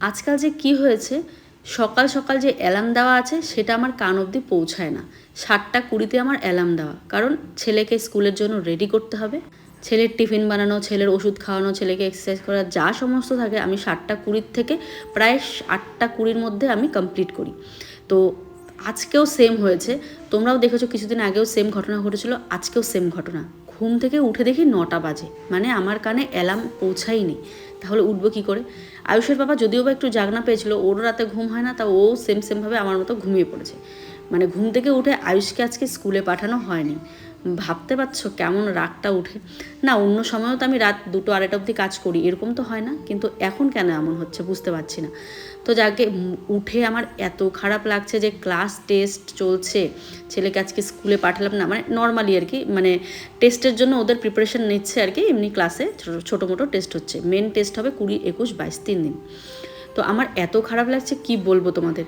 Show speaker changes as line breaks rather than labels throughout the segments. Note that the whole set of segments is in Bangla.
আজকাল যে কি হয়েছে, সকাল সকাল যে অ্যালার্ম দেওয়া আছে, সেটা আমার কান অবধি পৌঁছায় না। সাতটা কুড়িতে আমার অ্যালার্ম দেওয়া। কারণ ছেলেকে স্কুলের জন্য রেডি করতে হবে। ছেলের টিফিন বানানো, ছেলের ওষুধ খাওয়ানো, ছেলেকে এক্সারসাইজ করা, যা সমস্ত থাকে, আমি সাতটা কুড়ির থেকে প্রায় আটটা কুড়ির মধ্যে আমি কমপ্লিট করি। তো আজকেও সেম হয়েছে। তোমরাও দেখেছ, কিছুদিন আগেও সেম ঘটনা ঘটেছিল, আজকেও সেম ঘটনা। ঘুম থেকে উঠে দেখি নটা বাজে। মানে আমার কানে অ্যালার্ম পৌঁছাইনি তাহলে উঠবো কি করে? আয়ুষের বাবা যদিও বা একটু জাগনা পেয়েছিল, ওরও রাতে ঘুম হয় না তা ও সেম সেমভাবে আমার মতো ঘুমিয়ে পড়েছে। মানে ঘুম থেকে উঠে আয়ুষকে আজকে স্কুলে পাঠানো হয়নি। ভাবতে পারছ কেমন রাগটা উঠে না, অন্য সময়ও তো আমি রাত দুটো আড়াইটা অবধি কাজ করি, এরকম তো হয় না, কিন্তু এখন কেন এমন হচ্ছে বুঝতে পারছি না। তো যাকে উঠে আমার এত খারাপ লাগছে যে ক্লাস টেস্ট চলছে, ছেলেকে আজকে স্কুলে পাঠালাম না মানে নর্মালি আর কি মানে টেস্টের জন্য ওদের প্রিপারেশন নিচ্ছে আর কি, এমনি ক্লাসে ছোটো মোটো টেস্ট হচ্ছে। মেন টেস্ট হবে কুড়ি, একুশ, বাইশ, তিন দিন। তো আমার এত খারাপ লাগছে, কি বলব তোমাদের?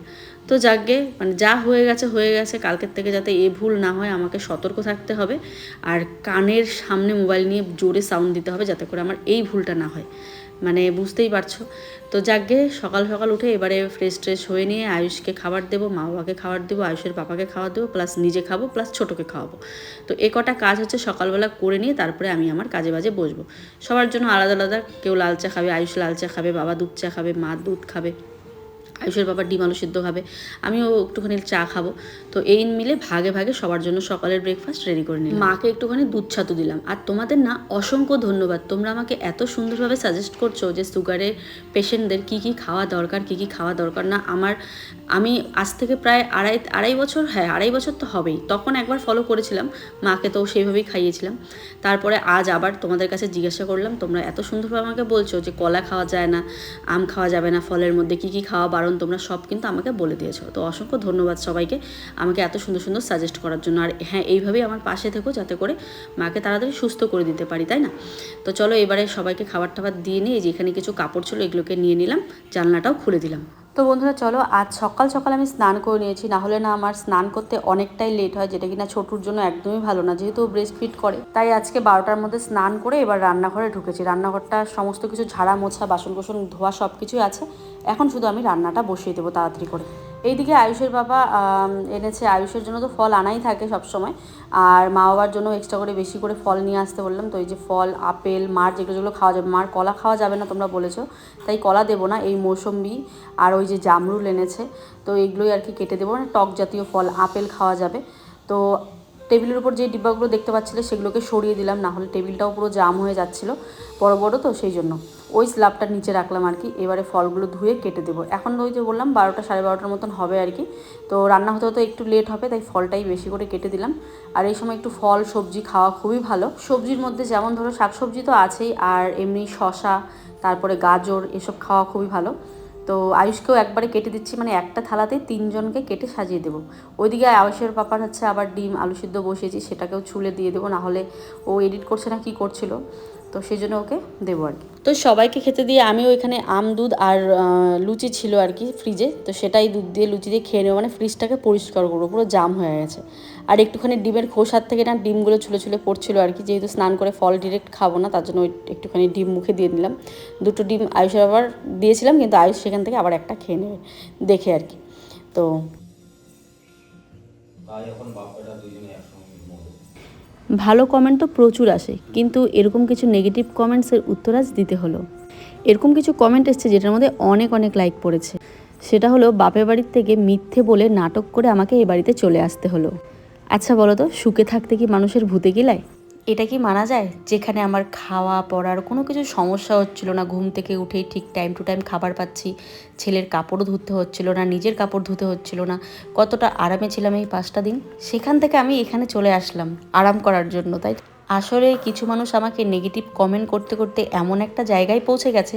তো যাকগে মানে যা হয়ে গেছে হয়ে গেছে। কালকের থেকে যাতে এ ভুল না হয়, আমাকে সতর্ক থাকতে হবে। আর কানের সামনে মোবাইল নিয়ে জোরে সাউন্ড দিতে হবে, যাতে করে আমার এই ভুলটা না হয়। মানে বুঝতেই পারছ। তো যাকগে, সকাল সকাল উঠে এবারে ফ্রেশ ট্রেশ হয়ে নিয়ে আয়ুষকে খাবার দেবো, মা বাবাকে খাবার দেবো, আয়ুষের পাপাকে খাবার দেবো প্লাস নিজে খাব প্লাস ছোটোকে খাওয়াবো। তো এ কটা কাজ হচ্ছে সকালবেলা করে নিয়ে তারপরে আমি আমার কাজে বাজে বসবো। সবার জন্য আলাদা আলাদা, কেউ লাল চা খাবে, আয়ুষ লাল চা খাবে, বাবা দুধ চা খাবে, মা দুধ খাবে। আয়ুষের বাবা ডিম আলু সিদ্ধ খাবে আমিও একটুখানি চা খাব। তো এই মিলে ভাগে ভাগে সবার জন্য সকালের ব্রেকফাস্ট রেডি করে নিলাম। মাকে একটুখানি দুধ ছাতু দিলাম। আর তোমাদের না অসংখ্য ধন্যবাদ, তোমরা আমাকে এত সুন্দরভাবে সাজেস্ট করছ যে সুগারের পেশেন্টদের কী কী খাওয়া দরকার, কী কী খাওয়া দরকার না। আমার আমি আজ থেকে প্রায় আড়াই আড়াই বছর হ্যাঁ আড়াই বছর তো হবেই। তখন একবার ফলো করেছিলাম, মাকে তো সেইভাবেই খাইয়েছিলাম। তারপরে আজ আবার তোমাদের কাছে জিজ্ঞাসা করলাম, তোমরা এত সুন্দরভাবে আমাকে বলছো যে কলা খাওয়া যায় না, আম খাওয়া যাবে না, ফলের মধ্যে কী কী খাওয়া বারণ, তোমরা সব কিন্তু আমাকে বলে দিয়েছ। তো অসংখ্য ধন্যবাদ সবাইকে আমাকে এত সুন্দর সুন্দর সাজেস্ট করার জন্য। আর হ্যাঁ এইভাবেই আমার পাশে থেকো যাতে করে মাকে তাড়াতাড়ি সুস্থ করে দিতে পারি, তাই না? তো চলো এবারে সবাইকে খাবার টাবার দিয়ে নিয়ে যেখানে কিছু কাপড় ছিল, এগুলোকে নিয়ে নিলাম, জানলাটাও খুলে দিলাম। তো বন্ধুরা চলো, আজ সকাল সকাল আমি স্নান করে নিয়েছি না হলে না আমার স্নান করতে অনেকটাই লেট হয়, যেটা কিনা ছোটুর জন্য একদমই ভালো না, যেহেতু ব্রেস্ট ফিট করে। তাই আজকে বারোটার মধ্যে স্নান করে এবার রান্নাঘরে ঢুকেছি। রান্নাঘরটা সমস্ত কিছু ঝাড়া মোছা বাসন কোসন ধোয়া সব কিছুই আছে। এখন শুধু আমি রান্নাটা বসিয়ে দেবো তাড়াতাড়ি করে। এইদিকে আয়ুষের বাবা এনেছে। আয়ুষের জন্য তো ফল আনাই থাকে সবসময়। আর মা বাবার জন্য এক্সট্রা করে বেশি করে ফল নিয়ে আসতে বললাম। তো এই যে ফল, আপেল, মার যেগুলো যেগুলো খাওয়া যাবে, মার কলা খাওয়া যাবে না তোমরা বলেছ, তাই কলা দেবো না। এই মৌসম্বি আর ওই যে জামরুল এনেছে। তো এইগুলোই আর কি কেটে দেবো। না টক জাতীয় ফল, আপেল খাওয়া যাবে। তো টেবিলের উপর যে ডিব্বাগুলো দেখতে পাচ্ছিলে সেগুলোকে সরিয়ে দিলাম, না হলে টেবিলটাও পুরো জাম হয়ে যাচ্ছিল। বড় বড় তো, সেই জন্য। ওই স্ল্যাবটার নিচে রাখলাম আর কি, এবারে ফলগুলো ধুয়ে কেটে দেবো। এখন ওই যে বললাম, বারোটা সাড়ে বারোটার মতন হবে আর কি। তো রান্না হতে হতে একটু লেট হবে, তাই ফলটাই বেশি করে কেটে দিলাম। আর এই সময় একটু ফল, সবজি খাওয়া খুবই ভালো। সবজির মধ্যে যেমন ধরো শাকসবজি তো আছেই, আর এমনি শশা তারপরে গাজর, এসব খাওয়া খুবই ভালো। তো আয়ুষকেও একবারে কেটে দিচ্ছি মানে একটা থালাতে তিনজনকে কেটে সাজিয়ে দেবো। ওইদিকে আয়ুষের পাপার হচ্ছে আবার ডিম, আলু সিদ্ধ বসিয়েছি, সেটাকেও ছুলে দিয়ে দেবো না হলে ও এডিট করছে না কি করছিল। তো সেই জন্য ওকে দেবো আর কি। তো সবাইকে খেতে দিয়ে আমিও ওইখানে আম দুধ আর লুচি ছিল আর কি ফ্রিজে তো সেটাই দুধ দিয়ে লুচি দিয়ে খেয়ে নেব। মানে ফ্রিজটাকে পরিষ্কার করব পুরো জাম হয়ে গেছে। আর একটুখানি ডিমের খোসার থেকে না ডিমগুলো ছুলে ছুলে পড়ছিল আর কি। যেহেতু স্নান করে ফল ডিরেক্ট খাব না তার জন্য ওই একটুখানি ডিম মুখে দিয়ে দিলাম। দুটো ডিম আয়ুষের আবার দিয়েছিলাম কিন্তু আয়ুষ সেখান থেকে আবার একটা খেয়ে নেবে দেখে আর কি। তো
এখন বাপ্পাটা দুজনে
ভালো কমেন্ট তো প্রচুর আসে, কিন্তু এরকম কিছু নেগেটিভ কমেন্টসের উত্তর আজ দিতে হলো। এরকম কিছু কমেন্ট এসছে যেটার মধ্যে অনেক অনেক লাইক পড়েছে। সেটা হলো, বাপের বাড়ির থেকে মিথ্যে বলে নাটক করে আমাকে এ বাড়িতে চলে আসতে হলো। আচ্ছা বলো তো, সুখে থাকতে কি মানুষের ভূতে গিলায়? এটা কি মানা যায়? যেখানে আমার খাওয়া, পড়ার কোনো কিছু সমস্যা হচ্ছিল না, ঘুম থেকে উঠেই ঠিক টাইম টু টাইম খাবার পাচ্ছি, ছেলের কাপড়ও ধুতে হচ্ছিল না, নিজের কাপড় ধুতে হচ্ছিল না। কতটা আরামে ছিলাম এই পাঁচটা দিন? সেখান থেকে আমি এখানে চলে আসলাম, আরাম করার জন্য, তাই আসলে কিছু মানুষ আমাকে নেগেটিভ কমেন্ট করতে করতে এমন একটা জায়গায় পৌঁছে গেছে,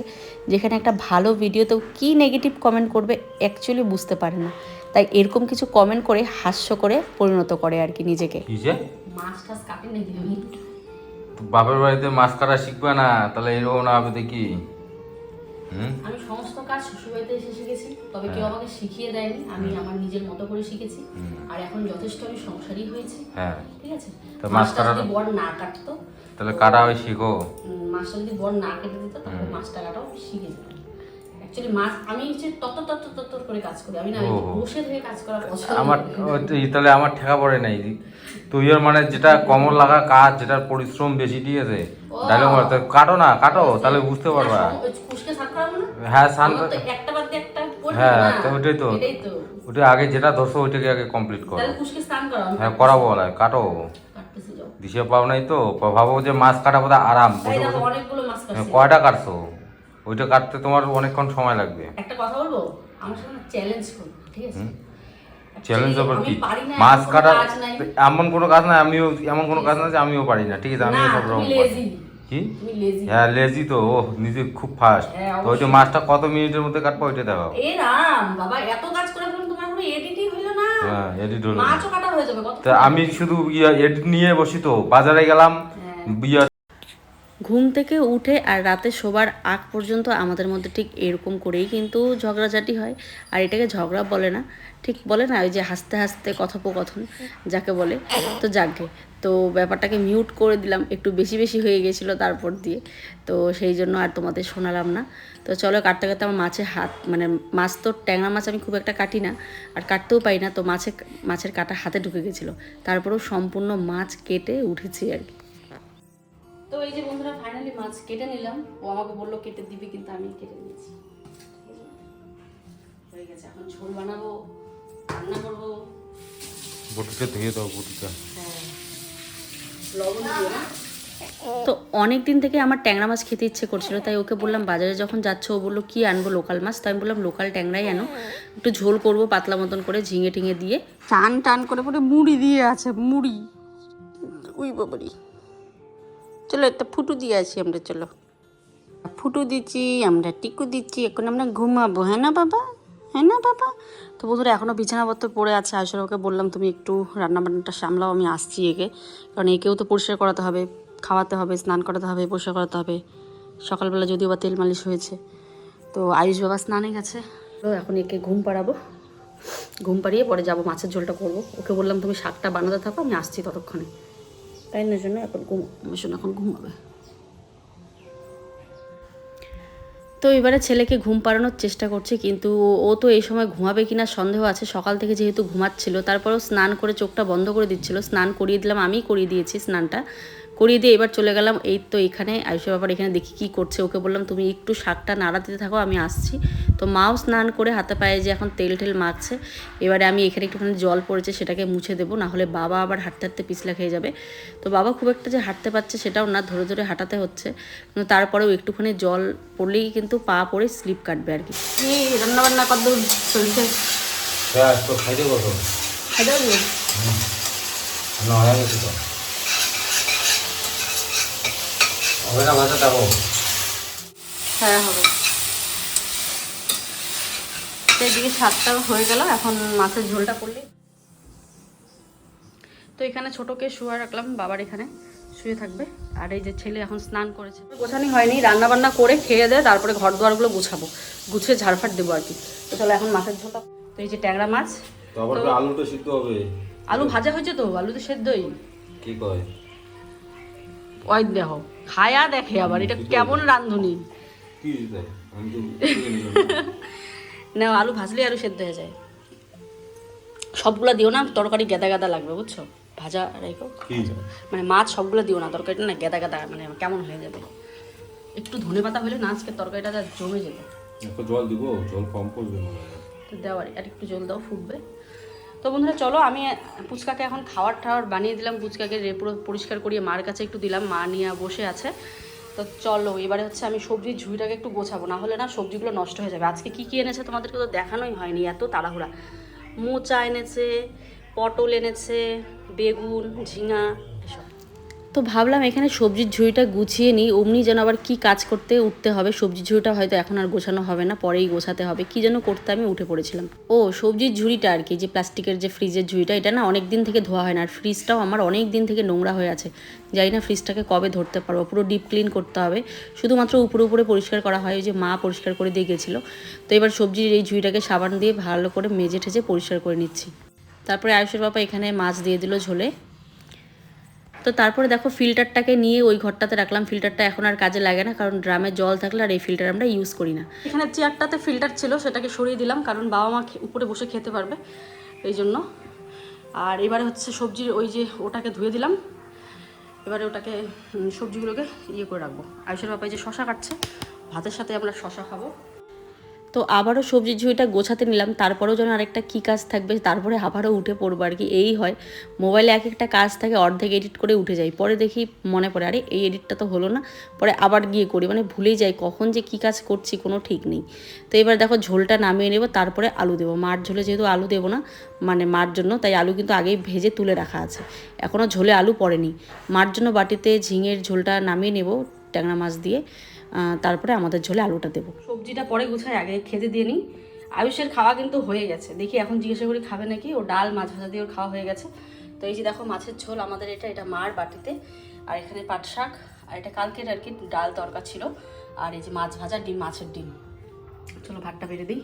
যেখানে একটা ভালো ভিডিওতেও কী নেগেটিভ কমেন্ট করবে অ্যাকচুয়ালি বুঝতে পারে না। তাই এরকম কিছু কমেন্ট করে হাস্য করে পরিণত করে আর কি নিজেকে। মাছ টাছ কাটে নাকি আমি
বাপের বাড়িতে মাছ কাটা শিখবে না তাহলে এরকম না হবে দেখি।
আমি সমস্ত কাজ শ্বশুরবাড়িতে এসে শিখেছি তবে কেউ আমাকে শিখিয়ে দেয়নি আমি আমার নিজের মতো করে শিখেছি। আর এখন যথেষ্ট আমি সংসারী হয়েছি।
হ্যাঁ।
ঠিক আছে?
তো মাছ কাটাটা-
যদি বর না কাটতো
তাহলে কাটা হয় শিখো।
মাছটা যদি বর না কেটে দিত তাহলে মাছটা কাটাও শিখে যেতাম
অ্যাকচুয়ালি মাছ আমি হচ্ছে তত তত তত করে কাজ করি। আমি না। বসে থেকে কাজ করা পছন্দ
আমার তাহলে আমার ঠেকা পড়ে নাই। তুই ওর মানে যেটা কমন লাগা কাজ যেটার পরিশ্রম বেশি ঠিক আছে। ডায়লগ মারতে কাটো না কাটো তাহলে বুঝতে পারবা। হ্যাঁ সান
একটা বাদ একটা
হ্যাঁ, তো ওটাই তো। ওটা আগে যেটা ধরছো ওইটাকে আগে কমপ্লিট করো। হ্যাঁ করাবো বলা কাটো। দিশে পাও নাই তো? ভাবো যে মাছ কাটা বোধ আরাম। হ্যাঁ, কয়টা কাটছো? ওইটা কাটতে তোমার অনেকক্ষণ সময় লাগবে।
একটা কথা বলব? আমার সাথে চ্যালেঞ্জ করো ঠিক আছে?
চ্যালেঞ্জ আবার
আমি
কি? মাছ
এমন কোনো
কাটা এমন কোনো কাজ নাই আমিও এমন কোনো কাজ না যে আমিও পারি না ঠিক আছে আমিও সব রকম। কি? হ্যাঁ লেজি তো ও নিজে খুব ফাস্ট
হ্যাঁ,
তো ওইটা মাছটা কত মিনিটের মধ্যে কাটবো ওইটা দেখাও।
এ রাম বাবা এত কাজ করে ফেললাম তোমার কোনো এডিটই হইল না?
হ্যাঁ এডিট হলো
মাছও কাটা হয়ে যাবে কত
আমি শুধু এডিট নিয়ে বসি তো বাজারে গেলাম
হ্যাঁ। ঘুম থেকে উঠে আর রাতে শোবার আগ পর্যন্ত আমাদের মধ্যে ঠিক এরকম করেই কিন্তু ঝগড়াঝাটি হয়। আর এটাকে ঝগড়া বলে না। ঠিক বলে না, ওই যে হাসতে হাসতে কথোপকথন যাকে বলে। তো যাকে, তো ব্যাপারটাকে মিউট করে দিলাম। একটু বেশি বেশি হয়ে গেছিল তারপর দিয়ে। তো সেই জন্য আর তোমাদের শোনালাম না। তো চলো কাটতে কাটতে আমার মাছের হাত মানে মাছ তো ট্যাংরা মাছ আমি খুব একটা কাটি না। আর কাটতেও পাই না। তো মাছে, মাছের কাটা হাতে ঢুকে গেছিল। তারপরেও সম্পূর্ণ মাছ কেটে উঠেছি আর কি। তো এই যে বন্ধুরা ফাইনালি মাছ কেটে নিলাম। ও আমাকে বলল কেটে দিবি কিন্তু আমি কেটে নিয়েছি। হয়ে গেছে এখন ঝোল বানাবো রান্না করব।
বটুকে ধুয়ে দাও বটুটা
হ্যাঁ। লবণ দিও না? তো অনেক দিন থেকে আমার ট্যাংরা মাছ খেতে ইচ্ছে করছিল তাই ওকে বললাম বাজারে যখন যাচ্ছে ও বলল কি আনব লোকাল মাছ? তাই আমি বললাম লোকাল ট্যাংরাই আনো। একটু ঝোল করব পাতলা মতন করে ঝিঙে টিঙে দিয়ে। টান টান করে পরে মুড়ি দিয়ে আছে মুড়ি। উই বাবারি। চলো একটা ফুটু দিয়ে আছি আমরা, চলো। ফুটু দিচ্ছি, আমরা টিকু দিচ্ছি, এখন আমরা ঘুমাবো হ্যাঁ না বাবা? হ্যাঁ না বাবা? তো বন্ধুরা এখনও বিছানাপত্র পড়ে আছে আসলে ওকে বললাম তুমি একটু রান্নাবান্নাটা সামলাও, আমি আসছি একে। কারণ একেও তো পরিষ্কার করাতে হবে, খাওয়াতে হবে, স্নান করাতে হবে, পরিষ্কার করাতে হবে। সকালবেলা যদিও বা তেল মালিশ হয়েছে। তো আয়ুষ বাবা স্নানে গেছে। তো এখন একে ঘুম পাড়াবো। ঘুম পাড়িয়ে পরে যাব, মাছের ঝোলটা করব। ওকে বললাম, তুমি শাকটা বানাতে থাকো, আমি আসছি ততক্ষণে। তাই না জন্য এখন ঘুম আমার এখন ঘুমাবে। তো এবারে ছেলেকে ঘুম পাড়ানোর চেষ্টা করছি, কিন্তু ও তো এই সময় ঘুমাবে কিনা সন্দেহ আছে। সকাল থেকে যেহেতু ঘুমাচ্ছিল, তারপরেও স্নান করে চোখটা বন্ধ করে দিচ্ছিল। স্নান করিয়ে দিলাম আমি করিয়ে দিয়েছি স্নানটা। করিয়ে দিয়ে এবার চলে গেলাম। এই তো এখানে আয়ুষ বাবার এখানে দেখি কি করছে। ওকে বললাম তুমি একটু শাকটা নাড়া দিতে থাকো আমি আসছি। তো মাও স্নান করে হাতে পায়ে যে এখন তেল টেল মাখছে এবারে আমি এখানে একটুখানি জল পড়েছে সেটাকে মুছে দেবো না হলে বাবা আবার হাঁটতে হাঁটতে পিছলা খেয়ে যাবে। তো বাবা খুব একটা যে হাঁটতে পারছে সেটাও না ধরে ধরে হাঁটাতে হচ্ছে। কিন্তু তারপরেও একটুখানি জল পড়লেই কিন্তু পা পড়ে স্লিপ কাটবে আর কি। রান্নাবান্না কত চলছে?
হ্যাঁ খাইতে কত না হয়ে গেছে তো হবে না ভাষা দেবো
হ্যাঁ হবে। তো এদিকে সাতটা হয়ে গেল এখন মাছের ঝোলটা করলি। তো এখানে ছোটকে শুয়ে রাখলাম বাবার এখানে শুয়ে থাকবে। আর এই যে ছেলে এখন স্নান করেছে। গোছানি হয়নি রান্না বান্না করে খেয়ে দেয় তারপরে ঘর দুয়ারগুলো গুছাবো। গুছিয়ে ঝাড়ফাট দেবো আর কি। তো চলো এখন মাছের ঝোলটা তো এই যে ট্যাংরা মাছ
আলুটা সিদ্ধ হবে।
আলু ভাজা হয়েছে তো আলু তো সেদ্ধই।
কি কয়?
ওই দেখো খায়া দেখে আবার এটা কেমন
তো
না। আলু ভাজলে আলু সেদ্ধ হয়ে যায়। সবগুলা দিও না তরকারি গেদা গেদা লাগবে বুঝছ? ভাজা রেখো মানে মাছ সবগুলো দিও না তরকারিটা না গেদা গেদা মানে কেমন হয়ে যাবে। একটু ধনে পাতা হলে না আজকে তরকারিটা জমে যেত
একটু জল দিব জল কম করবে
তো দেওয়ার আর একটু জল দাও ফুটবে। তো বন্ধুরা, চলো আমি পুচকাকে এখন খাওয়ার ঠাওয়ার বানিয়ে দিলাম। পুচকাকে পুরো পরিষ্কার করিয়ে মার কাছে একটু দিলাম, মা নিয়ে বসে আছে। তো চলো, এবারে হচ্ছে আমি সবজির ঝুড়িটাকে একটু গোছাবো না হলে না সবজিগুলো নষ্ট হয়ে যাবে। আজকে কী কী এনেছে তোমাদেরকে তো দেখানোই হয়নি, এত তাড়াহুড়া। মোচা এনেছে, পটল এনেছে, বেগুন, ঝিঙা তো ভাবলাম এখানে সবজির ঝুড়িটা গুছিয়ে নিই। অমনি যেন আবার কি কাজ করতে উঠতে হবে। সবজির ঝুড়িটা হয়তো এখন আর গোছানো হবে না, পরেই গোছাতে হবে। কি যেন করতে আমি উঠে পড়েছিলাম। ও, সবজির ঝুড়িটা আর কি, যে প্লাস্টিকের যে ফ্রিজের ঝুড়িটা, এটা না অনেক দিন থেকে ধোয়া হয় না। আর ফ্রিজটাও আমার অনেক দিন থেকে নোংরা হয়ে আছে। জানি না ফ্রিজটাকে কবে ধরতে পারব। পুরো ডিপ ক্লিন করতে হবে। শুধুমাত্র উপরে উপরে পরিষ্কার করা হয়। ওই যে মা পরিষ্কার করে দিয়ে গেছিল। তো এবার সবজির এই ঝুড়িটাকে সাবান দিয়ে ভালো করে মেজে ঠেজে পরিষ্কার করে নিচ্ছি। তারপরে আয়ুষের বাবা এখানে মাছ দিয়ে দিল ঝোলে। তো তারপরে দেখো ফিল্টারটাকে নিয়ে ওই ঘরটাতে রাখলাম। ফিল্টারটা এখন আর কাজে লাগে না, কারণ ড্রামে জল থাকলে আর এই ফিল্টার আমরা ইউজ করি না। এখানে চেয়ারটাতে ফিল্টার ছিল, সেটাকে সরিয়ে দিলাম, কারণ বাবা মা উপরে বসে খেতে পারবে এই জন্য। আর এবারে হচ্ছে সবজির ওই যে ওটাকে ধুয়ে দিলাম। এবারে ওটাকে সবজিগুলোকে ইয়ে করে রাখব। আয়ুষের বাবা যে শশা কাটছে, ভাতের সাথে আমরা শশা খাব। তো আবারও সবজির ঝুঁইটা গোছাতে নিলাম, তারপরেও যেন আরেকটা কী কাজ থাকবে, তারপরে আবারও উঠে পড়ব আর কি। এই হয়, মোবাইলে এক একটা কাজ থাকে, অর্ধেক এডিট করে উঠে যাই। পরে দেখি মনে পড়ে, আরে এই এডিটটা তো হলো না, পরে আবার গিয়ে করি। মানে ভুলেই যাই কখন যে কী কাজ করছি, কোনো ঠিক নেই। তো এবার দেখো ঝোলটা নামিয়ে নেব, তারপরে আলু দেবো। মার ঝোলে যেহেতু আলু দেবো না মানে মার জন্য, তাই আলু কিন্তু আগেই ভেজে তুলে রাখা আছে। এখনও ঝোলে আলু পড়েনি। মার জন্য বাটিতে ঝিঙের ঝোলটা নামিয়ে নেব ট্যাংরা মাছ দিয়ে। তারপরে আমাদের ঝোলে আলুটা দেবো। সবজিটা পরে গুছাই আগে খেতে দিয়ে নিই। আয়ুষের খাওয়া কিন্তু হয়ে গেছে। দেখি এখন জিজ্ঞাসা করি খাবে নাকি? ও ডাল মাছ ভাজা দিয়ে ওর খাওয়া হয়ে গেছে। তো এই যে দেখো মাছের ঝোল আমাদের এটা এটা মার বাটিতে। আর এখানে পাট শাক। আর এটা কালকের আর কি ডাল তরকা ছিল। আর এই যে মাছ ভাজা ডিম মাছের ডিম। চলো ভাতটা বেড়ে দিই।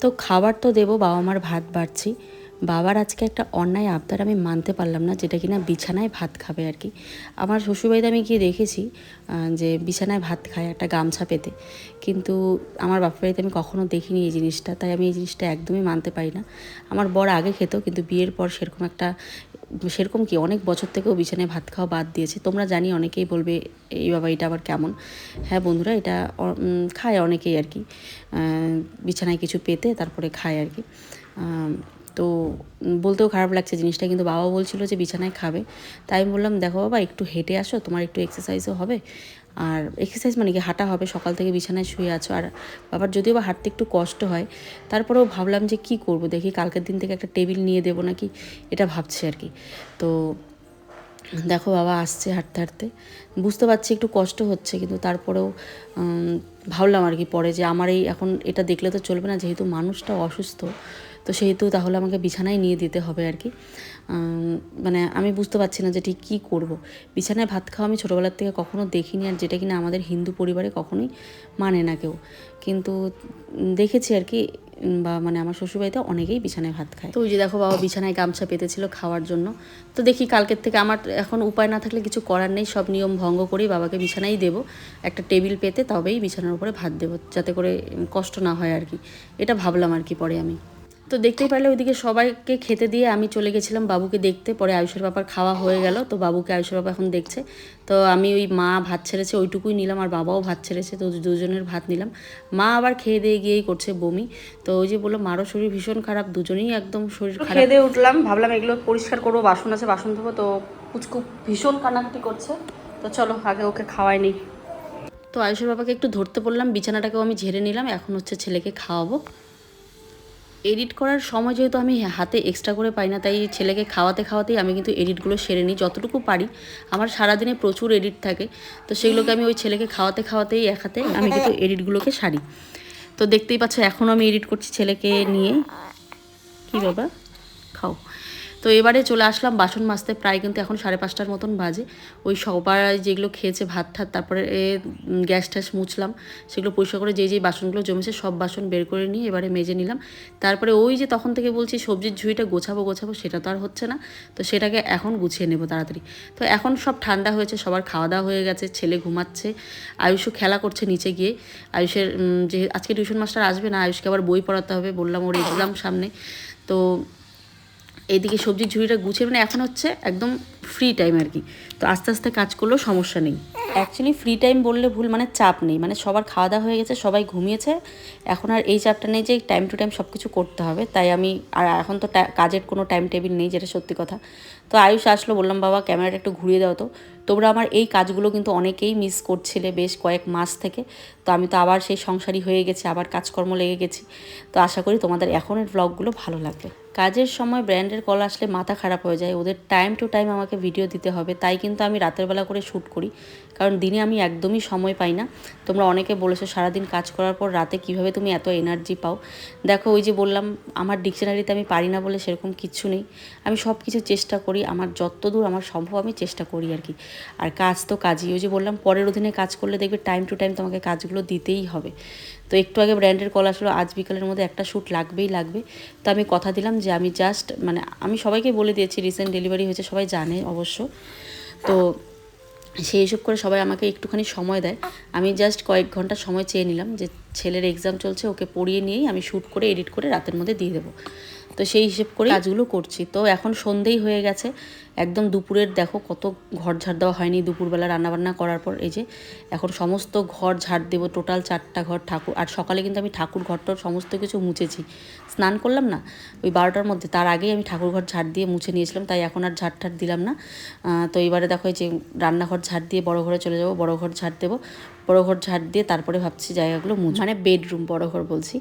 তো খাবার তো দেবো বাবা মার ভাত বাড়ছি। বাবার আজকে একটা অন্যায় আবদার আমি মানতে পারলাম না, যেটা কিনা বিছানায় ভাত খাবে আর কি। আমার শ্বশুরবাড়িতে আমি গিয়ে দেখেছি যে বিছানায় ভাত খায় একটা গামছা পেতে। কিন্তু আমার বাপের বাড়িতে আমি কখনো দেখিনি এই জিনিসটা, তাই আমি এই জিনিসটা একদমই মানতে পারি না। আমার বর আগে খেত, কিন্তু বিয়ের পর সেরকম একটা, সেরকম কি, অনেক বছর থেকেও বিছানায় ভাত খাওয়া বাদ দিয়েছে। তোমরা জানি অনেকেই বলবে, এই বাবা এটা আবার কেমন? হ্যাঁ বন্ধুরা, এটা খায় অনেকেই আর কি। বিছানায় কিছু পেতে, তারপরে খায় আর কি। তো বলতেও খারাপ লাগছে জিনিসটা, কিন্তু বাবা বলছিল যে বিছানায় খাবে। তাই আমি বললাম, দেখো বাবা, একটু হেঁটে আসো, তোমার একটু এক্সারসাইজও হবে। আর এক্সারসাইজ মানে কি? হাঁটা হবে, সকাল থেকে বিছানায় শুয়ে আছো। আর বাবার যদিও বা হাঁটতে একটু কষ্ট হয়, তারপরেও ভাবলাম যে কি করব? দেখি কালকের দিন থেকে একটা টেবিল নিয়ে দেবো নাকি? এটা ভাবছি আর কি। তো দেখো বাবা আসছে হাঁটতে হাঁটতে। বুঝতে পারছি একটু কষ্ট হচ্ছে, কিন্তু তারপরেও ভাবলাম আর কি পরে যে আমার এই এখন এটা দেখলে তো চলবে না, যেহেতু মানুষটা অসুস্থ তো সেহেতু তাহলে আমাকে বিছানায় নিয়ে দিতে হবে আর কি। মানে আমি বুঝতে পারছি না যে ঠিক কী করব। বিছানায় ভাত খাওয়া আমি ছোটোবেলার থেকে কখনো দেখিনি আর যেটা কিনা আমাদের হিন্দু পরিবারে কখনোই মানে না কেউ। কিন্তু দেখেছি আর কি বা মানে আমার শ্বশুরবাড়িতে অনেকেই বিছানায় ভাত খায়। তো ওই যে দেখো বাবা বিছানায় গামছা পেতেছিল খাওয়ার জন্য। তো দেখি কালকের থেকে আমার এখন উপায় না থাকলে কিছু করার নেই, সব নিয়ম ভঙ্গ করেই বাবাকে বিছানায় দেবো। একটা টেবিল পেতে তবেই বিছানার উপরে ভাত দেবো, যাতে করে কষ্ট না হয় আর কি। এটা ভাবলাম আর কি পরে আমি। তো দেখতেই পারলে ওইদিকে সবাইকে খেতে দিয়ে আমি চলে গেছিলাম বাবুকে দেখতে। পরে আয়ুষের বাবার খাওয়া হয়ে গেল তো বাবুকে আয়ুষের বাবা এখন দেখছে। তো আমি ওই মা ভাত ছেড়েছে ওইটুকুই নিলাম আর বাবাও ভাত ছেড়েছে তো দুজনের ভাত নিলাম। মা আবার খেয়ে দিয়ে গিয়েই করছে বমি। তো ওই যে বলল মারও শরীর ভীষণ খারাপ দুজনেই একদম শরীর খেয়ে দিয়ে উঠলাম ভাবলাম এগুলো পরিষ্কার করব বাসন আছে বাসন ধোবো তো পুচকু ভীষণ কান্নাকাটি করছে। তো চলো আগে ওকে খাওয়াই নেই তো আয়ুষের বাবাকে একটু ধরতে বললাম বিছানাটাকেও আমি ঝেড়ে নিলাম এখন হচ্ছে ছেলেকে খাওয়াবো। এডিট করার সময় যেহেতু আমি হাতে এক্সট্রা করে পাই না, তাই ছেলেকে খাওয়াতে খাওয়াতেই আমি কিন্তু এডিটগুলো সেরে নিই, যতটুকু পারি। আমার সারাদিনে প্রচুর এডিট থাকে, তো সেগুলোকে আমি ওই ছেলেকে খাওয়াতে খাওয়াতেই এক হাতে আমি কিন্তু এডিটগুলোকে সারি। তো দেখতেই পাচ্ছ, এখনও আমি এডিট করছি ছেলেকে নিয়ে। কি বাবা খাও। তো এবারে চলে আসলাম, বাসন মাজতে প্রায় কিন্তু এখন সাড়ে পাঁচটার মতন বাজে। ওই সবার যেগুলো খেয়েছে ভাত ঠাত, তারপরে গ্যাস ট্যাস মুছলাম, সেগুলো পরিষ্কার করে যেই যেই বাসনগুলো জমেছে সব বাসন বের করে নিয়ে এবারে মেজে নিলাম। তারপরে ওই যে তখন থেকে বলছি সবজির ঝুঁইটা গোছাবো গোছাবো, সেটা তো আর হচ্ছে না। তো সেটাকে এখন গুছিয়ে নেব তাড়াতাড়ি। তো এখন সব ঠান্ডা হয়েছে, সবার খাওয়া দাওয়া হয়ে গেছে, ছেলে ঘুমাচ্ছে, আয়ুষও খেলা করছে নিচে গিয়ে। আয়ুষের যে আজকে টিউশন মাস্টার আসবে না, আয়ুষকে আবার বই পড়াতে হবে, বললাম ওর এক্সাম সামনে। তো এইদিকে সবজির ঝুড়িটা গুছিয়ে মানে এখন হচ্ছে একদম ফ্রি টাইম আর কি। তো আস্তে আস্তে কাজ করলেও সমস্যা নেই। অ্যাকচুয়ালি ফ্রি টাইম বললে ভুল মানে চাপ নেই। মানে সবার খাওয়া দাওয়া হয়ে গেছে, সবাই ঘুমিয়েছে। এখন আর এই চাপটা নেই যে টাইম টু টাইম সব কিছু করতে হবে। তাই আমি আর এখন তো কাজের কোনো টাইম টেবিল নেই যেটা সত্যি কথা। তো আয়ুষ আসলো, বললাম, বাবা ক্যামেরাটা একটু ঘুরিয়ে দাও তো। তোমরা আমার এই কাজগুলো কিন্তু অনেকেই মিস করছিলে বেশ কয়েক মাস থেকে। তো আমি তো আবার সেই সংসারী হয়ে গেছি, আবার কাজকর্ম লেগে গেছি। তো আশা করি তোমাদের এখনের ব্লগগুলো ভালো লাগবে। কাজের সময় ব্র্যান্ডের কল আসলে মাথা খারাপ হয়ে যায়। ওদের টাইম টু টাইম আমাকে ভিডিও দিতে হবে। তাই কিন্তু আমি রাতের বেলা করে শ্যুট করি। কারণ দিনে আমি একদমই সময় পাই না। তোমরা অনেকে বলেছ সারাদিন কাজ করার পর রাতে কীভাবে তুমি এত এনার্জি পাও? দেখো, ওই যে বললাম, আমার ডিকশনারিতে আমি পারি না বলে সেরকম কিচ্ছু নেই। আমি সব কিছু চেষ্টা করি। আমার যতদূর আমার সম্ভব আমি চেষ্টা করি আর কি। আর কাজ তো কাজই। ওই যে বললাম, পরের অধীনে কাজ করলে দেখবে টাইম টু টাইম তোমাকে কাজগুলো দিতেই হবে। তো একটু আগে ব্র্যান্ডের কল আসলো, আজ বিকালের মধ্যে একটা শ্যুট লাগবেই লাগবে। তো আমি কথা দিলাম যে আমি জাস্ট মানে আমি সবাইকে বলে দিয়েছি রিসেন্ট ডেলিভারি হয়েছে, সবাই জানে অবশ্য। তো সেই হিসেব করে সবাই আমাকে একটুখানি সময় দেয়। আমি জাস্ট কয়েক ঘণ্টা সময় চেয়ে নিলাম যে ছেলের এক্সাম চলছে, ওকে পড়িয়ে নিয়েই আমি শ্যুট করে এডিট করে রাতের মধ্যে দিয়ে দেবো। তো সেই হিসেব করে কাজগুলো করছি। তো এখন সন্ধেই হয়ে গেছে। একদম দুপুরের দেখো কত ঘর ঝাড় দেওয়া হয়নি। দুপুরবেলা রান্নাবান্না করার পর এই যে এখন সমস্ত ঘর ঝাড় দেবো টোটাল চারটা ঘর ঠাকুর, আর সকালে কিন্তু আমি ঠাকুর ঘরটার সমস্ত কিছু মুছেছি। স্নান করলাম না? ওই বারোটার মধ্যে। তার আগেই আমি ঠাকুর ঘর ঝাড় দিয়ে মুছে নিয়েছিলাম, তাই এখন আর ঝাড় ঠাড় দিলাম না। তো এবারে দেখো এই যে রান্নাঘর ঝাড় দিয়ে বড় ঘরে চলে যাব, বড় ঘর ঝাড় দেবো। বড় ঘর ঝাড় দিয়ে তারপরে ভাবছি জায়গাগুলো মুছ মানে বেডরুম বড় ঘর বলছি।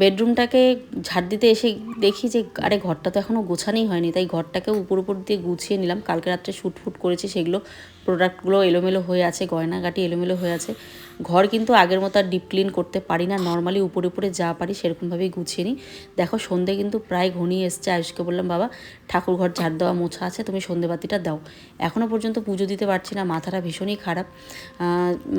বেডরুমটাকে ঝাড় দিতে এসে দেখি যে, আরে ঘরটা তো এখনও গোছানোই হয়নি, তাই ঘরটাকে উপর উপর দিয়ে গুছিয়ে নিলাম। কালকে রাত্রে শ্যুট ফুট করেছি, সেগুলো প্রোডাক্টগুলো এলোমেলো হয়ে আছে, গয়নাগাটি এলোমেলো হয়ে আছে। ঘর কিন্তু আগের মতো আর ডিপ ক্লিন করতে পারি না। নর্মালি উপরে উপরে যা পারি সেরকমভাবেই গুছিয়ে নিই। দেখো, সন্ধে কিন্তু প্রায় ঘনিয়ে এসছে। আয়ুষকে বললাম, বাবা, ঠাকুর ঘর ঝাড় দেওয়া মোছা আছে, তুমি সন্ধেবাতিটা দাও। এখনও পর্যন্ত পুজো দিতে পারছি না। মাথাটা ভীষণই খারাপ।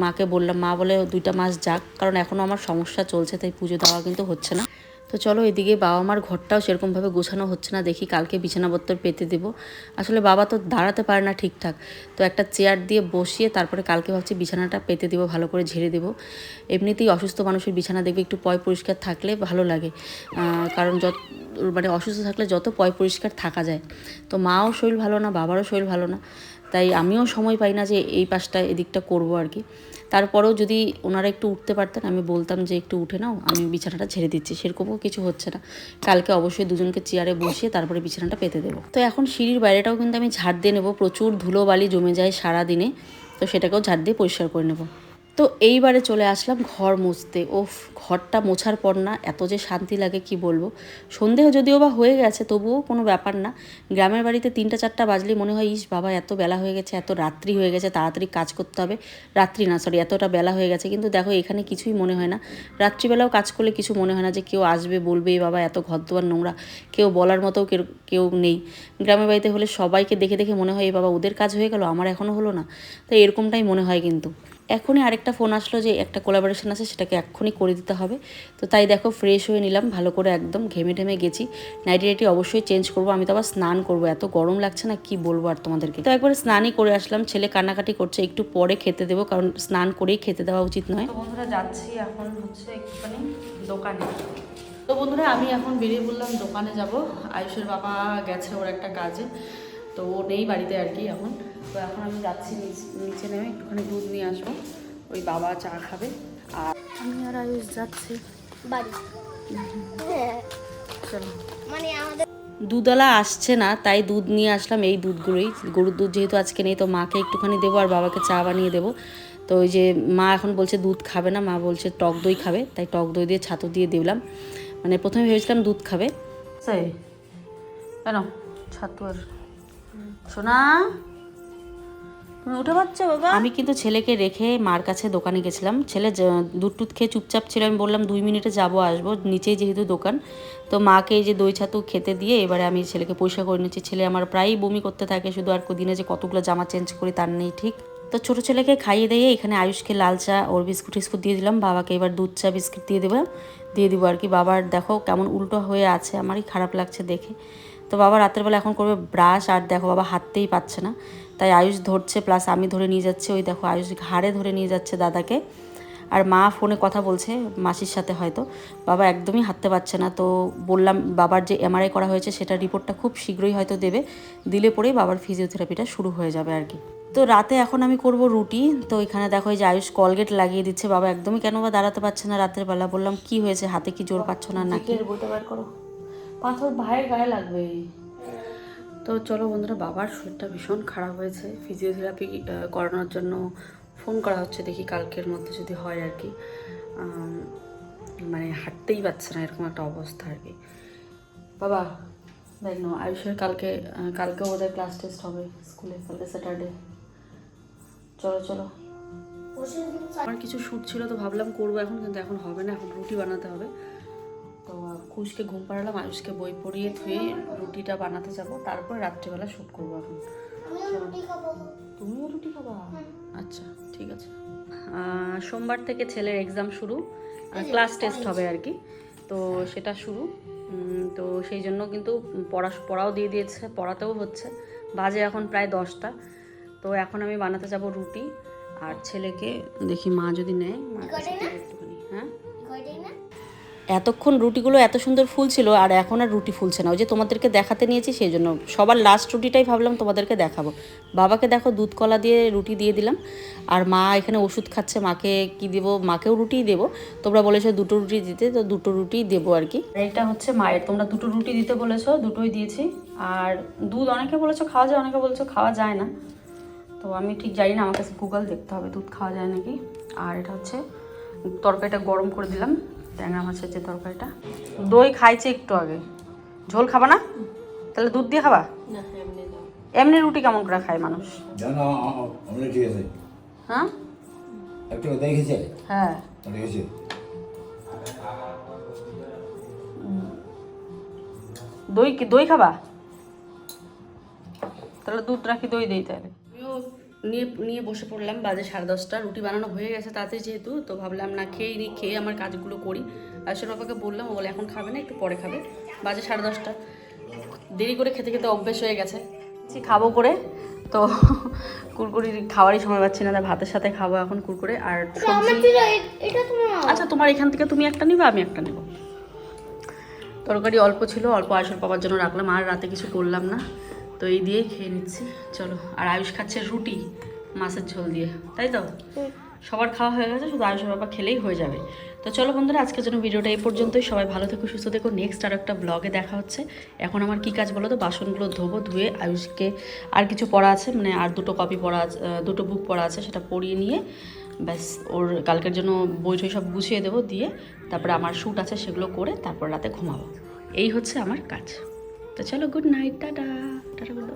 মাকে বললাম, মা বলে দুইটা মাস যাক, কারণ এখনও আমার সমস্যা চলছে, তাই পুজো দেওয়া কিন্তু হচ্ছে না। তো চলো এদিকে বাবা মার ঘরটাও সেরকমভাবে গোছানো হচ্ছে না, দেখি কালকে বিছানাপত্তর পেতে দেবো। আসলে বাবা তো দাঁড়াতে পারে না ঠিকঠাক, তো একটা চেয়ার দিয়ে বসিয়ে তারপরে কালকে ভাবছি বিছানাটা পেতে দেবো, ভালো করে ঝেড়ে দেবো। এমনিতেই অসুস্থ মানুষের বিছানা দেখবে একটু পয় পরিষ্কার থাকলে ভালো লাগে কারণ যত মানে অসুস্থ থাকলে যত পয় পরিষ্কার থাকা যায়। তো মাও শরীর ভালো না, বাবারও শরীর ভালো না তাই আমিও সময় পাই না যে এই পাশটা এদিকটা করব আর কি। তারপরেও যদি ওনারা একটু উঠতে পারতেন, আমি বলতাম যে একটু উঠে নাও, আমি বিছানাটা ছেড়ে দিচ্ছি, সেরকমও কিছু হচ্ছে না। কালকে অবশ্যই দুজনকে চেয়ারে বসিয়ে তারপরে বিছানাটা পেতে দেবো। তো এখন সিঁড়ির বাইরেটাও কিন্তু আমি ঝাড় দিয়ে নেব, প্রচুর ধুলো বালি জমে যায় সারা দিনে তো সেটাকেও ঝাড় দিয়ে পরিষ্কার করে নেব। তো এইবারে চলে আসলাম ঘর মুছতে। ওফ, ঘরটা মোছার পর না এত যে শান্তি লাগে কি বলব। সন্দেহ যদিও বা হয়ে গেছে, তবুও কোনো ব্যাপার না। গ্রামের বাড়িতে তিনটা চারটা বাজলে মনে হয়, ইস বাবা, এত বেলা হয়ে গেছে, এত রাত্রি হয়ে গেছে, তাড়াতাড়ি কাজ করতে হবে। রাত্রি না সরি এতটা বেলা হয়ে গেছে। কিন্তু দেখো, এখানে কিছুই মনে হয় না। রাত্রিবেলাও কাজ করলে কিছু মনে হয় না যে কেউ আসবে, বলবে, "এ বাবা, এত ঘর দুয়ার নোংরা, কেউ বলার মতো কেউ কেউ নেই। গ্রামের বাড়িতে হলে সবাইকে দেখে দেখে মনে হয়, "এ বাবা, ওদের কাজ হয়ে গেল, আমার এখনও হলো না। তো এরকমটাই মনে হয় কিন্তু। এখনই আরেকটা ফোন আসলো যে একটা কোলাবোরেশন আছে, সেটাকে এক্ষুনি করে দিতে হবে। তো তাই দেখো ফ্রেশ হয়ে নিলাম, ভালো করে একদম ঘেমে ঢেমে গেছি। নাইটি নাইটি অবশ্যই চেঞ্জ করব, আমি তো আবার স্নান করব, এত গরম লাগছে না, কি বলব আর তোমাদেরকে। তো একবার স্নানই করে আসলাম, ছেলে কান্নাকাটি করছে, একটু পরে খেতে দেবো, কারণ স্নান করেই খেতে দেওয়া উচিত নয়। বন্ধুরা, যাচ্ছি এখন হচ্ছে একটুখানি দোকানে। তো বন্ধুরা, আমি এখন বেরিয়ে বললাম দোকানে যাব। আয়ুষের বাবা গেছে ওর একটা কাজে, তো ও নেই বাড়িতে আর কি এখন। তো এখন আমি যাচ্ছি নিচ- নিচে নেমে একটুখানি দুধ নিয়ে আসব। ওই বাবা চা খাবে। আর আমি আর আয়ুষ যাচ্ছি।
বাড়ি। হ্যাঁ।
চলো।
মানে আমাদের
দুধওয়ালা আসছে না তাই দুধ নিয়ে আসলাম এই দুধগুলোই। গরুর দুধ যেহেতু আজকে নেই তো মাকে একটুখানি দেবো আর বাবাকে চা বানিয়ে দেবো। তো ওই যে মা এখন বলছে দুধ খাবে না মা বলছে টক দই খাবে তাই টক দই দিয়ে ছাতু দিয়ে দিলাম। মানে প্রথমে ভেবেছিলাম দুধ খাবে। সেই কেন ছাতু আর সোনা উঠে বাবা? আমি কিন্তু ছেলেকে রেখে মার কাছে দোকানে গেছিলাম। ছেলে দুধ খেয়ে চুপচাপ ছিল। আমি বললাম, দুই মিনিটে যাব, আসব। নিচেই যেহেতু দোকান, তো মাকে এই যে দই ছাতু খেতে দিয়ে এবারে আমি ছেলেকে পয়সা করে নিচ্ছি। ছেলে আমার প্রায়ই বমি করতে থাকে, শুধু আর দিনে যে কতগুলো জামা চেঞ্জ করি তার নেই ঠিক। তো ছোটো ছেলেকে খাইয়ে দিয়ে এখানে আয়ুষকে লাল চা, ওর বিস্কুট টিস্কুট দিয়ে দিলাম। বাবাকে এবার দুধ চা, বিস্কুট দিয়ে দেবো, দিয়ে দিব আর কি। বাবার দেখো কেমন উল্টো হয়ে আছে, আমারই খারাপ লাগছে দেখে। তো বাবা রাতের বেলা এখন করবে ব্রাশ, আর দেখো বাবা হাততেই পাচ্ছে না। তাই আয়ুষ ধরছে প্লাস আমি ধরে নিয়ে যাচ্ছি। ওই দেখো, আয়ুষ ঘাড়ে ধরে নিয়ে যাচ্ছে দাদাকে। আর মা ফোনে কথা বলছে মাসির সাথে হয়তো। বাবা একদমই হাঁটতে পারছে না, তো বললাম বাবার যে এমআরআই করা হয়েছে, সেটা রিপোর্টটা খুব শীঘ্রই হয়তো দেবে। দিলে পরেই বাবার ফিজিওথেরাপিটা শুরু হয়ে যাবে আর কি। তো রাতে এখন আমি করব রুটি। তো এখানে দেখো যে আয়ুষ কলগেট লাগিয়ে দিচ্ছে। বাবা একদমই কেন বা দাঁড়াতে পারছে না রাতের বেলা। বললাম, কি হয়েছে? হাতে কি জোর পাচ্ছ না নাকি? বলতে বার করো পাথর ভাইয়ের গায়ে লাগবে। তো চলো বন্ধুরা বাবার শরীরটা ভীষণ খারাপ হয়েছে। ফিজিওথেরাপি করানোর জন্য ফোন করা হচ্ছে দেখি কালকের মধ্যে যদি হয় আর কি। মানে হাঁটতেই পারছে না এরকম একটা অবস্থা আর কি। বাবা দেখ না আয়ুষের কালকে আহ, কালকে ওদের ক্লাস টেস্ট হবে স্কুলে কালকে স্যাটারডে চলো চলো।
আমার কিছু শ্যুট ছিল তো ভাবলাম করব এখন কিন্তু এখন হবে না এখন রুটি বানাতে হবে। তো খুশকে ঘুম পাড়ালাম আয়ুষকে বই পড়িয়ে ধুয়ে রুটিটা বানাতে যাব। তারপর রাত্রিবেলা শ্যুট করব এখন। তুমিও রুটি খাবা? আচ্ছা ঠিক আছে। সোমবার থেকে ছেলের এক্সাম শুরু। ক্লাস টেস্ট হবে আর কি তো সেটা শুরু। তো সেই জন্য কিন্তু পড়া পড়াও দিয়ে দিয়েছে পড়াতেও হচ্ছে। বাজে এখন প্রায় দশটা। তো এখন আমি বানাতে যাব রুটি। আর ছেলেকে দেখি মা যদি নেয় মার কাছে একটুখানি হ্যাঁ? এতক্ষণ রুটিগুলো এত সুন্দর ফুলছিল আর এখন আর রুটি ফুলছে না। ওই যে তোমাদেরকে দেখাতে নিয়েছি সেই জন্য সবার লাস্ট রুটিটাই ভাবলাম তোমাদেরকে দেখাবো। বাবাকে দেখো দুধ কলা দিয়ে রুটি দিয়ে দিলাম। আর মা এখানে ওষুধ খাচ্ছে, মাকে কি দেবো? মাকেও রুটিই দেবো। তোমরা বলেছ দুটো রুটি দিতে, তো দুটো রুটিই দেবো আর কি। এটা হচ্ছে মায়ের, তোমরা দুটো রুটি দিতে বলেছ, দুটোই দিয়েছি। আর দুধ অনেকে বলেছ খাওয়া যায়, অনেকে বলেছ খাওয়া যায় না। তো আমি ঠিক জানি না, আমার কাছে গুগল দেখতে হবে, দুধ খাওয়া যায় নাকি? আর এটা হচ্ছে তরকারিটা গরম করে দিলাম। ট্যাংরা মাছের যে তরকারিটা দই খাইছে একটু আগে। ঝোল খাবা না? তাহলে দুধ দিয়ে খাবা? এমনি রুটি কেমন করে খায় মানুষ?
ঠিক আছে।
হ্যাঁ?
একটু দেখেছে?
হ্যাঁ।
দেখেছে?
দই কি দই খাবা? তাহলে দুধ রাখি দই দিই তাহলে নিয়ে নিয়ে বসে পড়লাম বাজে সাড়ে দশটা রুটি বানানো হয়ে গেছে তাতে যেহেতু তো ভাবলাম না খেয়ে নি খেয়ে আমার কাজগুলো করি। আয়ুষের বাবাকে বললাম ও বলে এখন খাবে না একটু পরে খাবে। বাজে সাড়ে দশটা। দেরি করে খেতে খেতে অভ্যেস হয়ে গেছে। খাব করে। তো কুরকুরি খাওয়ারই সময় পাচ্ছি না ভাতের সাথে খাব এখন কুরকুরে। আর
তোমার
আচ্ছা তোমার এখান থেকে তুমি একটা নিবে আমি একটা নেব। তরকারি অল্প ছিল অল্প আয়ুষের পাওয়ার জন্য রাখলাম আর রাতে কিছু করলাম না। তো এই দিয়ে খেয়ে নিচ্ছি। চলো আর আয়ুষ খাচ্ছে রুটি মাছের ঝোল দিয়ে তাই তো? সবার খাওয়া হয়ে গেছে শুধু আয়ুষের বাবা খেলেই হয়ে যাবে। তো চলো বন্ধুরা আজকের জন্য ভিডিওটা এই পর্যন্তই। সবাই ভালো থেকো সুস্থ থেকো। নেক্সট আর একটা ব্লগে দেখা হচ্ছে। এখন আমার কি কাজ বলো তো বাসনগুলো ধোবো ধুয়ে আয়ুষকে আর কিছু পড়া আছে মানে আর দুটো কপি পড়া আছে দুটো বুক পড়া আছে সেটা পড়িয়ে নিয়ে ব্যাস ওর কালকের জন্য বই টই সব গুছিয়ে দেবো দিয়ে তারপরে আমার শ্যুট আছে সেগুলো করে তারপর রাতে ঘুমাবো। এই হচ্ছে আমার কাজ। তো চলো গুড নাইট টাটা টাটা বলো